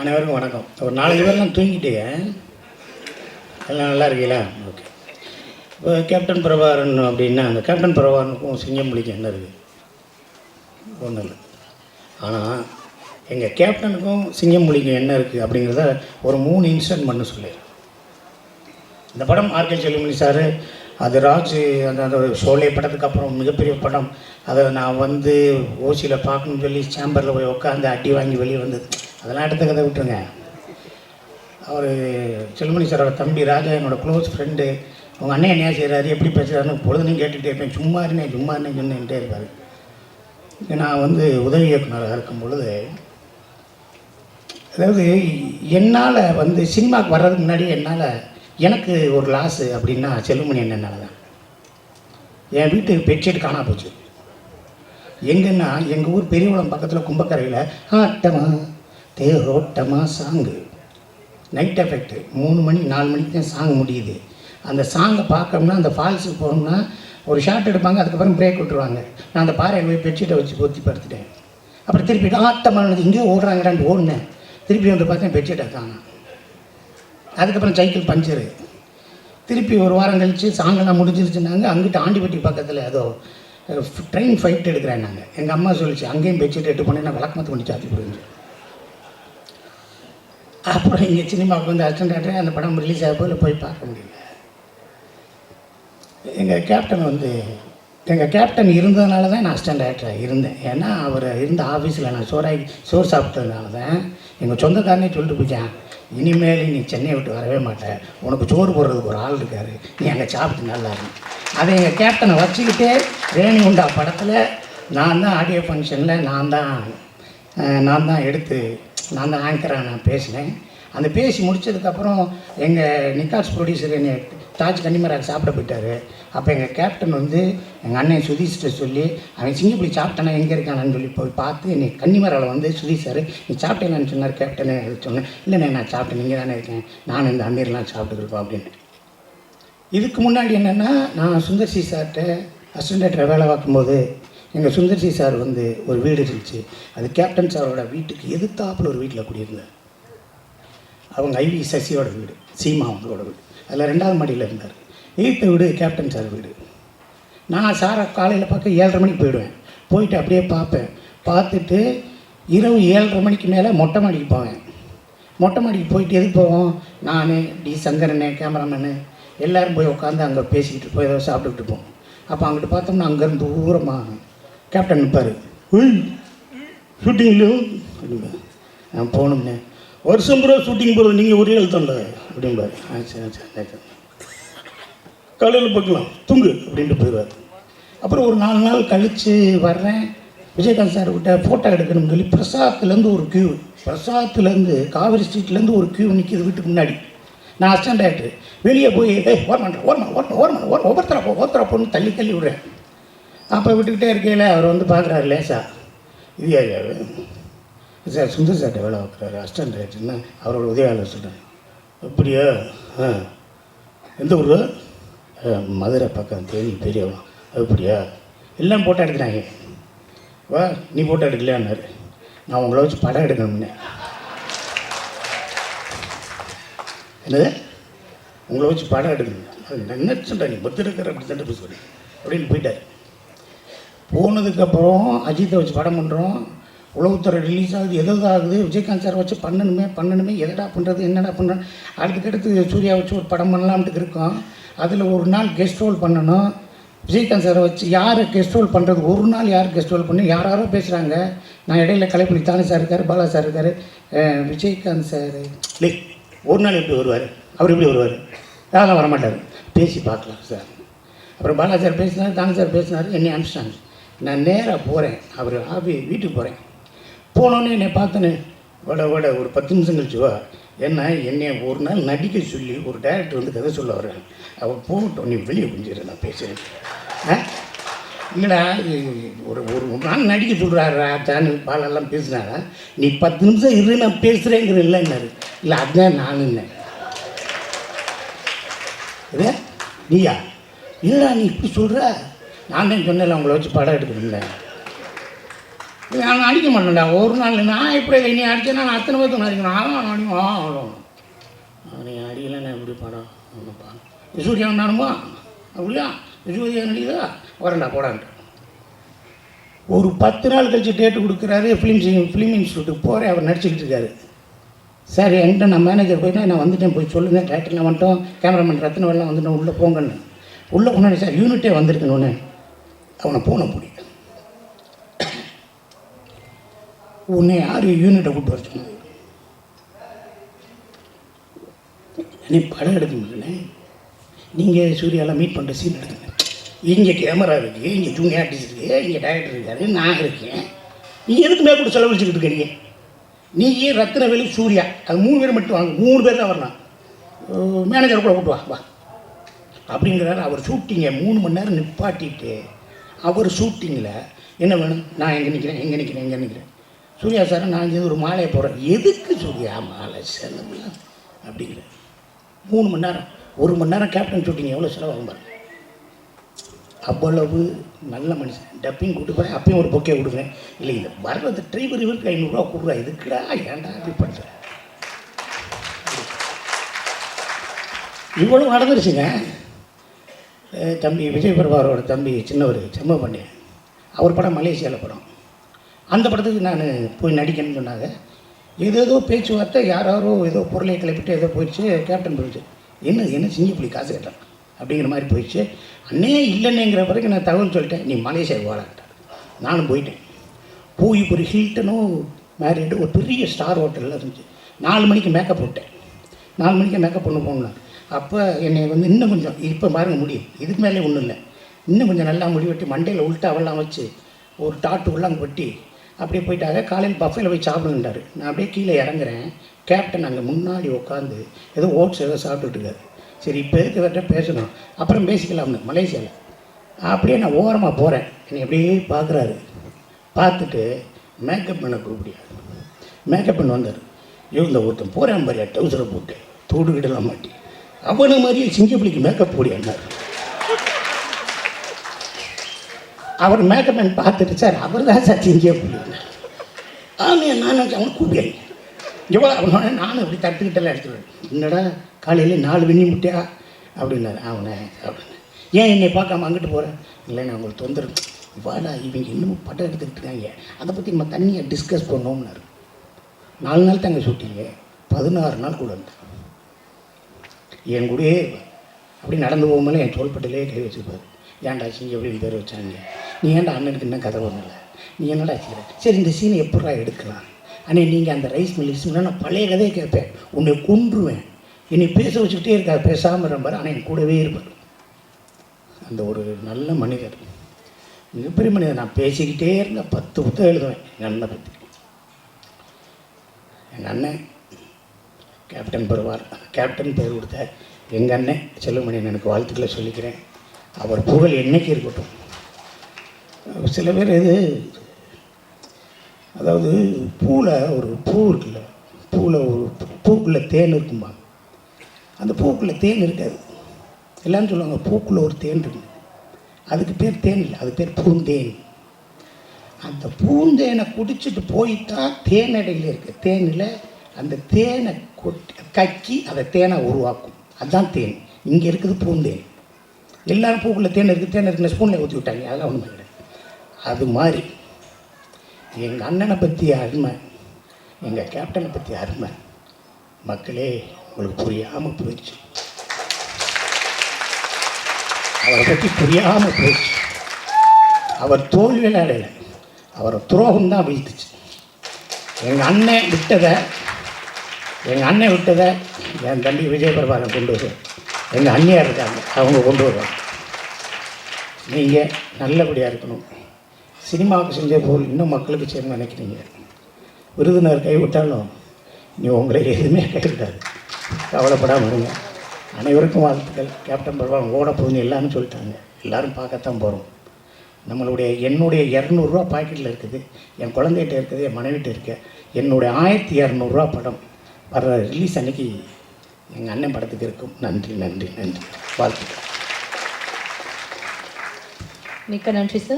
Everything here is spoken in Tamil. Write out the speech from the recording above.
அனைவருக்கும் வணக்கம். ஒரு நாலஞ்சு பேர்லாம் தூங்கிட்டீங்க. எல்லாம் நல்லா இருக்கீங்களா? ஓகே. இப்போ கேப்டன் பிரபாகரன் அப்படின்னா அந்த கேப்டன் பிரபாகரனுக்கும் சிங்கம்புலிக்கும் என்ன இருக்குது? ஒன்றும் இல்லை. ஆனால் எங்கள் கேப்டனுக்கும் சிங்கம் பிடிக்கும். என்ன இருக்குது அப்படிங்கிறத ஒரு மூணு இன்சிடென்ட் பண்ண சொல்லிடுறேன். இந்த படம் ஆர்கே செல்லுமணி சார் அது ராஜ் அந்த அந்த ஷோலே படத்துக்கு அப்புறம் மிகப்பெரிய படம். அதை நான் வந்து ஓசியில் பார்க்கணும்னு சொல்லி சேம்பரில் போய் உட்காந்து அடி வாங்கி வெளியே வந்தது. அதெல்லாம் எடுத்த கதை விட்டுருங்க. அவர் செல்மணி சாரோட தம்பி ராஜா என்னோட க்ளோஸ் ஃப்ரெண்டு உங்கள் அண்ணன் என்ன செய்கிறாரு எப்படி பேசுகிறாருன்னு பொழுதுன்னு கேட்டுகிட்டே இருப்பேன். சும்மா இருந்தேன் சும்மா இருந்தேன் சொன்னேன்ட்டே இருப்பார். நான் வந்து உதவி இயக்குனராக இருக்கும் பொழுது அதாவது என்னால் வந்து சினிமாவுக்கு வர்றதுக்கு முன்னாடி என்னால் எனக்கு ஒரு லாஸு அப்படின்னா செல்லுமணி என்னனால தான். என் வீட்டு பெட்ஷீட் காணா போச்சு. எங்கன்னா எங்கள் ஊர் பெரியகுளம் பக்கத்தில் கும்பக்கரையில் ஆட்டமா தேரோட்டமா சாங்கு. நைட் எஃபெக்ட் மூணு மணி நாலு மணிக்கு தான் சாங் முடியுது. அந்த சாங்கை பார்க்கணும்னா அந்த ஃபால்ஸுக்கு போகணும்னா ஒரு ஷார்ட் எடுப்பாங்க அதுக்கப்புறம் பிரேக் விட்டுருவாங்க. நான் அந்த பாறை போய் பெட்ஷீட்டை வச்சு பொத்தி படுத்துட்டேன். அப்புறம் திருப்பி ஆட்டமானது இங்கேயும் ஓடுறாங்கடான்னு ஓடினேன். திருப்பி வந்து பார்த்தேன் பெட்ஷீட்டை காணும். அதுக்கப்புறம் சைக்கிள் பஞ்சரு திருப்பி ஒரு வாரம் கழித்து சாங்கெல்லாம் முடிஞ்சிருச்சுனாங்க அங்கிட்டு ஆண்டிப்பட்டி பக்கத்தில் ஏதோ ட்ரெயின் ஃபைட் எடுக்கிறேன் நாங்கள் எங்கள் அம்மா சொல்லிச்சு அங்கேயும் பெட்ஷீட் எட்டு பண்ணி நான் விளக்கமத்து பண்ணி சாத்தி புரிஞ்சு அப்புறம் இங்கே சினிமாவுக்கு வந்து அசிஸ்டன்ட் ஆக்டர் அந்த படம் ரிலீஸ் ஆக போதில் போய் பார்க்க முடியல. எங்கள் கேப்டன் வந்து எங்கள் கேப்டன் இருந்ததுனால தான் நான் அசிஸ்டன்ட் ஆக்டராக இருந்தேன். ஏன்னா அவர் இருந்த ஆஃபீஸில் நான் சோறாகி சோறு சாப்பிட்டதுனால தான் எங்கள் சொந்தக்காரனே சொல்லிட்டு போயிட்டான் இனிமேல் நீ சென்னையை விட்டு வரவே மாட்டேன் உனக்கு சோறு போடுறதுக்கு ஒரு ஆள் இருக்கார். நீ அங்கே சாப்பிட்டு நல்லா இருக்கும் அதை எங்கள் கேப்டனை வச்சுக்கிட்டே ரேணி உண்டா படத்தில் நான் தான் ஆடியோ ஃபங்க்ஷனில் நான் தான் நான் தான் எடுத்து நான் தான் ஆங்கராக நான் பேசினேன். அந்த பேசி முடிச்சதுக்கப்புறம் எங்கள் நிக்காஸ் ப்ரொடியூசர் என்னை தாஜ் கன்னிமராக சாப்பிட போயிட்டார். அப்போ எங்கள் கேப்டன் வந்து எங்கள் அண்ணன் சுதீஷ்கிட்ட சொல்லி அவன் சிங்கப்பள்ளி சாப்பிட்டானா எங்கே இருக்கானான்னு சொல்லி போய் பார்த்து என்னை கன்னிமராவில் வந்து சுதீஷ் சார் நீ சாப்பிட்டேன்னு சொன்னார் கேப்டனு சொன்னேன். இல்லைண்ணே நான் சாப்பிட்டேன் நீங்கள் தானே இருக்கேன் நான் இந்த அமீர்லாம் சாப்பிட்டுருப்போம் அப்படின்னு இதுக்கு முன்னாடி என்னென்னா நான் சுந்தர்சி சார்கிட்ட அசிஸ்டன்ட் வேலை பார்க்கும்போது எங்கள் சுந்தர்சி சார் வந்து ஒரு வீடு இருந்துச்சு. அது கேப்டன் சாரோட வீட்டுக்கு எதிர்த்தாப்புல ஒரு வீட்டில் குடியிருந்தார். அவங்க ஐவி சசியோட வீடு சீமா அவங்களோட வீடு. அதில் ரெண்டாவது மாடியில் இருந்தார். எயித்த வீடு கேப்டன் சார் வீடு. நான் சாரை காலையில் பார்க்க ஏழரை மணிக்கு போயிடுவேன். போயிட்டு அப்படியே பார்ப்பேன். பார்த்துட்டு இரவு ஏழரை மணிக்கு மேலே மொட்டை மாடிக்கு போவேன். மொட்டை மாடிக்கு போயிட்டு எதுக்கு போவோம்? நான் டி சங்கரனு கேமராமேனு எல்லோரும் போய் உட்காந்து அங்கே பேசிக்கிட்டு போய் ஏதோ சாப்பிட்டுக்கிட்டு போவோம் அப்போ அங்கிட்டு பார்த்தோம்னா அங்கேருந்து தூரமாக கேப்டன் நிற்பார் ஹுய் ஷூட்டிங்லையோ அப்படிம்பா நான் போகணும்னே வருஷம் பூரா ஷூட்டிங் போகிறது நீங்கள் ஒரே எழுத்தம்ல அப்படிம்பார். ஆ சரி சரி சரி காலையில் பார்க்கலாம். தூங்கு அப்படின்ட்டு போயிடுவார். அப்புறம் ஒரு நாலு நாள் கழித்து வர்றேன். விஜயகாந்த் சார் கிட்ட ஃபோட்டோ எடுக்கணும்னு சொல்லி பிரசாத்துலேருந்து ஒரு கியூ பிரசாத்துலேருந்து காவிரி ஸ்ட்ரீட்லேருந்து ஒரு கியூ நிற்கிது வீட்டுக்கு முன்னாடி. நான் அசிஸ்டன்ட் ஆகிட்டு வெளியே போய் ஏய் ஓரமாட்டேன் ஓரமா ஓரமா ஓரமா ஓர ஒவ்வொருத்தரா போ ஒவ்வொருத்தரா போன்னு தள்ளி தள்ளி விடுறேன். அப்போ விட்டுக்கிட்டே இருக்கையில் அவர் வந்து பார்க்குறாரு லேசா. இது சார் சுந்தர் சார்ட்ட வேலை பார்க்குறாரு அஸ்டன் ஆக்டர்னா அவரோட உதவியாளர் சொல்கிறேன் அப்படியா? ஆ. எந்த ஊர்? மதுரை பக்கம் தேனி பெரியவன் அப்படியா? எல்லாம் ஃபோட்டோ எடுக்கிறாங்க. வா நீ ஃபோட்டோ எடுக்கலையான்னாரு. நான் உங்களை வச்சு படம் எடுக்கணும்னே என்னது? உங்களை வச்சு படம் எடுக்கணும். என்ன சொல்கிறேன் நீ பத்து எடுக்கிற அப்படி தண்டு போய் சொல்லி அப்படின்னு போயிட்டார். போனதுக்கப்புறம் அஜித்தை வச்சு படம் பண்ணுறோம் உளவுத்துறை ரிலீஸ் ஆகுது. எதாவது ஆகுது விஜயகாந்த் சார் வச்சு பண்ணணுமே பண்ணணுமே எதடா பண்ணுறது என்னடா பண்ணுறோம் அடுத்துக்கடுத்து சூர்யா வச்சு ஒரு படம் பண்ணலாம்ட்டு இருக்கோம். அதில் ஒரு நாள் கெஸ்ட் ரோல் பண்ணணும். விஜயகாந்த் சாரை வச்சு யார் கெஸ்ட் ரோல் பண்ணுறது ஒரு நாள் யார் கெஸ்ட் ரோல் பண்ணி யார் யாரோ பேசுகிறாங்க நான் இடையில கலைப்புலி தானே சார் இருக்கார் பாலா சார் இருக்கார். விஜயகாந்த் சார் இல்லை ஒரு நாள் எப்படி வருவார்? அவர் எப்படி வருவார்? யாரும் வரமாட்டார். பேசி பார்க்கலாம் சார் அப்புறம் பாலா சார் பேசினார் தானே சார் பேசினார். என்னை அனுப்பிச்சிட்டாங்க. நான் நேராக போகிறேன் அவர் ஆஃபி வீட்டுக்கு போகிறேன் போனோன்னே என்னை பார்த்தேன்னு வட வட ஒரு பத்து நிமிஷம் கழிச்சு வா. என்ன என்னை ஒரு நாள் நடிக்க சொல்லி ஒரு டேரக்டர் வந்து கதை சொல்ல வர்றாங்க அவர் போகட்டும் நீ வெளியே கொஞ்சிரு நான் பேசுகிறேன் ஆ? இல்லைடா ஒரு ஒரு நாள் நடிக்க சொல்கிறாரா தானு பாலெல்லாம் பேசினாரா? நீ பத்து நிமிஷம் இரு நான் பேசுகிறேங்கிற இல்லைன்னாரு இல்லை அதுதான் நானுன்னு இது? நீயா? இல்லைடா நீ இப்படி சொல்கிற நான் தான் சொன்னேன் உங்களை வச்சு படம் எடுக்கணும்ல. நான் அடிக்க மாட்டேன்டா ஒரு நாள் நான் எப்படி இல்லை நீ அடிச்சேன்னா நான் அத்தனை பேர்த்து அடிக்கணும். ஆ அடிக்கும் ஆ அவ்வளோ நீ அடிக்கல நான் எப்படி படம் ஒன்றுப்பா சூர்யா நானுமா அப்படியா? விசூரியா நடிக்குதா வரேன்டா போடான்ட்டு. ஒரு பத்து நாள் கழிச்சு டேட்டு கொடுக்குறாரு ஃபிலிம் ஃபிலிம் இன்ஸ்டியூட்டுக்கு போகிறேன் அவர் நடிச்சுக்கிட்டு இருக்காரு. சார் என்கிட்ட நான் மேனேஜர் போயிட்டு நான் வந்துட்டேன் போய் சொல்லுங்கள் டேரக்டர்லாம் வந்துட்டோம் கேமராமேன் ரத்ன வெள்ளம் வந்துட்டோம் உள்ளே போங்கன்னு. உள்ளே போனேன் சார் யூனிட்டே வந்திருக்கணுன்னு அவனை போன பிடிக்கும் உன்னை யார் யூனிட்டை கூப்பிட்டு வர சொன்னது நீ படம் எடுக்கணும் நீங்கள் சூர்யாவில் மீட் பண்ணுற சீன் எடுத்துங்க இங்கே கேமரா இருக்குது இங்கே ஜூனியர் ஆர்டிஸ்ட் இருக்குது இங்கே டேரக்டர் இருக்காரு நான் இருக்கேன். நீ எதுக்கு கூட செலவழிச்சுக்கிட்டு இருக்கிறீங்க நீ? ஏன் ரத்னவேலு சூர்யா அது மூணு பேர் மட்டும் வாங்க மூணு பேர் தான் வரலாம். மேனேஜர் கூட கூப்பிட்டு வா வா. அப்படிங்கிறாரு அவர் ஷூட்டிங்கை மூணு மணி நேரம் நிப்பாட்டிட்டு அவர் ஷூட்டிங்கில் என்ன வேணும்? நான் எங்கே நிற்கிறேன் எங்கே நிற்கிறேன் எங்கே நிற்கிறேன் சூர்யா சார் நான் இங்கே ஒரு மாலையை போடுறேன். எதுக்கு சூர்யா? மாலை செலவுலாம். அப்படிங்கிற. மூணு மணி நேரம். ஒரு மணி நேரம் கேப்டன் ஷூட்டிங் எவ்வளோ செலவாகும் பாருங்க அவ்வளவு நல்ல மனுஷன். டப்பிங் கூட்டு போகிறேன் அப்பயும் ஒரு பொக்கே கொடுக்குறேன். இல்லை இல்லை வர்றது டிரைவர் இவருக்கு ஐநூறுரூவா கொடுறா. இதுக்குடா ஏன்டா அப்படி பண்ணுறேன் இவ்வளவு நடந்துருச்சுங்க. தம்பி விஜய் பிரபாரோட தம்பி சின்னவர் செம்ம பண்ணியன் அவர் படம் மலேசியாவில் படம். அந்த படத்துக்கு நான் போய் நடிக்கணும்னு சொன்னாங்க. ஏதேதோ பேச்சுவார்த்தை யாரோ ஏதோ பொருளை கிளப்பிட்டு ஏதோ போயிடுச்சு கேப்டன் போயிடுச்சு. என்ன என்ன செஞ்சு புள்ளி காசு கேட்டான். அப்படிங்கிற மாதிரி போயிடுச்சு. அண்ணே இல்லைன்னேங்கிற பிறகு நான் தகவல் சொல்லிட்டேன் நீ மலேசியா வாழான்ட்டார் நானும் போயிட்டேன். போய் ஒரு ஹில்டனும் மேரிடு ஒரு பெரிய ஸ்டார் ஹோட்டலில் இருந்துச்சு. நாலு மணிக்கு மேக்கப் போட்டேன் நாலு மணிக்கு மேக்கப் பண்ண போகணும் அப்போ என்னை வந்து இன்னும் கொஞ்சம் இப்போ பாருங்க முடியும். இதுக்கு மேலே ஒன்றும் இல்லை. இன்னும் கொஞ்சம் நல்லா முடி வெட்டி மண்டையில் உள்ட்டாவெல்லாம் வச்சு ஒரு டாட்டு உள்ளாங்க வெட்டி அப்படியே போயிட்டாங்க காலையில் பஃபையில் போய் சாப்பிடுங்கன்றாரு. நான் அப்படியே கீழே இறங்குறேன். கேப்டன் அங்கே முன்னாடி உட்காந்து ஏதோ ஓட்ஸ் ஏதோ சாப்பிட்டுட்டு இருக்காரு. சரி இப்போ எதுக்கு இவர்கிட்ட பேசணும்? அப்புறம் பேசிக்கலாம்னு மலேசியாவில் அப்படியே நான் ஓரமாக போகிறேன் என்னை அப்படியே பார்க்குறாரு பார்த்துட்டு மேக்கப் பண்ண கூப்பிடியா மேக்கப் பண்ண வந்தார். இவங்க ஒருத்தன் போகிறேன் பாரியா டவுசரை போட்டு. தூடு கிடலாம் மாட்டி. அவனை மாதிரியே சிங்கப்பிள்ளைக்கு மேக்கப் போடியான்னார் அவர் மேக்கப் மேன் பார்த்துட்டு சார் அவர் தான் சார் சிங்கப்பிள்ளை ஆமாம் நான் அவன் கூப்பிட்டேன் எவ்வளோ அவனோட நானும் இப்படி தட்டுக்கிட்டலாம் எடுத்துருவேன். என்னடா காலையில் நாலு வெண்ணி முட்டையா? அப்படின்னாரு. அவனை அப்படின்னு ஏன் என்னை பார்க்காம அங்கிட்டு போகிறேன் இல்லை நான் உங்களுக்கு தொந்தரவு. வாடா இவங்க இன்னும் படம் எடுத்துக்கிட்டு இருக்காங்க. அதை பற்றி நம்ம தண்ணியை டிஸ்கஸ் பண்ணோம்னாரு. நாலு நாள் தாங்க சுட்டிங்க பதினாறு நாள் கூட இருந்தேன் என் கூடயே அப்படி நடந்து போகும்போது என் தோள்பட்டிலே கை வச்சுருப்பார். ஏன்டா சிங்க எப்படி பேர் வச்சாங்க? நீ ஏன்டா அண்ணனுக்கு இன்னும் கதை வரல நீ என்னடா செய்கிற? சரி இந்த சீனை எப்படா எடுக்கலாம்? அண்ணே நீங்கள் அந்த ரைஸ் மில்லிஸ் நான் பழைய கதையை கேட்பேன். உன்னை கொன்றுவேன். என்னை பேச வச்சுக்கிட்டே இருக்கார். பேசாமல் இருப்பார் ஆனால் என் கூடவே இருப்பார். அந்த ஒரு நல்ல மனிதர். மிகப்பெரிய மனிதர். நான் பேசிக்கிட்டே இருந்தேன். பத்து புத்தகம் எழுதுவேன். எங்கள் அண்ணனை பற்றி எங்கள் அண்ணன் கேப்டன் பெறுவார். கேப்டன் பேர் கொடுத்த எங்கள் அண்ணன் செல்லுமணியன் எனக்கு வாழ்த்துக்களை சொல்லிக்கிறேன். அவர் புகழ் என்னைக்கு இருக்கட்டும். சில பேர் இது அதாவது பூவில் ஒரு பூ இருக்குல்ல பூவில் ஒரு பூக்குள்ளே தேன் இருக்குமா அந்த பூக்குள்ளே தேன் இருக்காது. எல்லாரும் சொல்லுவாங்க பூக்குள்ளே ஒரு தேன் இருக்கு. அதுக்கு பேர் தேன் இல்லை அது பேர் பூந்தேன். அந்த பூந்தேனை குடிச்சிட்டு போயிட்டா தேனடையில் இருக்குது தேனில் அந்த தேனை கக்கி அதை தேனை உருவாக்கும். அதுதான் தேன். இங்கே இருக்குது பூந்தேன். எல்லாரும் பூக்குள்ள தேன் இருக்குது தேன் இருக்குன்னு ஸ்பூனில் ஊற்றி விட்டாங்க. அதெல்லாம் ஒன்றுமே கிடையாது. அது மாதிரி எங்கள் அண்ணனை பற்றி அருமை எங்கள் கேப்டனை பற்றி அருமை மக்களே உங்களுக்கு புரியாமல் போயிடுச்சு. அவரை பற்றி புரியாமல் போயிடுச்சு. அவர் தோல்வியில் அடையலை. அவரை துரோகம் தான் வீழ்த்துச்சு. எங்கள் அண்ணன் விட்டதை எங்கள் அண்ணன் விட்டதை என் தம்பி விஜய் கொண்டு வருவேன் எங்கள் அண்ணியார் இருக்காங்க அவங்க கொண்டு வருவாங்க. நீங்கள் நல்லபடியாக இருக்கணும். சினிமாவுக்கு செஞ்ச போல் இன்னும் மக்களுக்கு செய்யணும்னு நினைக்கிறீங்க. விருதுநர் கைவிட்டாலும் நீ உங்களை எதுவுமே கைவிட்டாது கவலைப்படாமல் இருங்க. அனைவருக்கும் வாழ்த்துக்கள். கேப்டன் பிரபாகரன் ஓட போகுதுன்னு எல்லாரும் சொல்லிட்டாங்க. எல்லோரும் பார்க்கத்தான் போகிறோம் நம்மளுடைய என்னுடைய இரநூறுவா பாக்கெட்டில் இருக்குது. என் குழந்தைகிட்ட இருக்குது என் மனைவிட்ட இருக்கு. என்னுடைய ஆயிரத்தி இரநூறுவா படம். வர்ற ரிலீஸ் அன்னைக்கு எங்கள் அண்ணன் படத்துக்கு இருக்கும். நன்றி நன்றி நன்றி. வாழ்த்துக்கள். மிக்க நன்றி சார்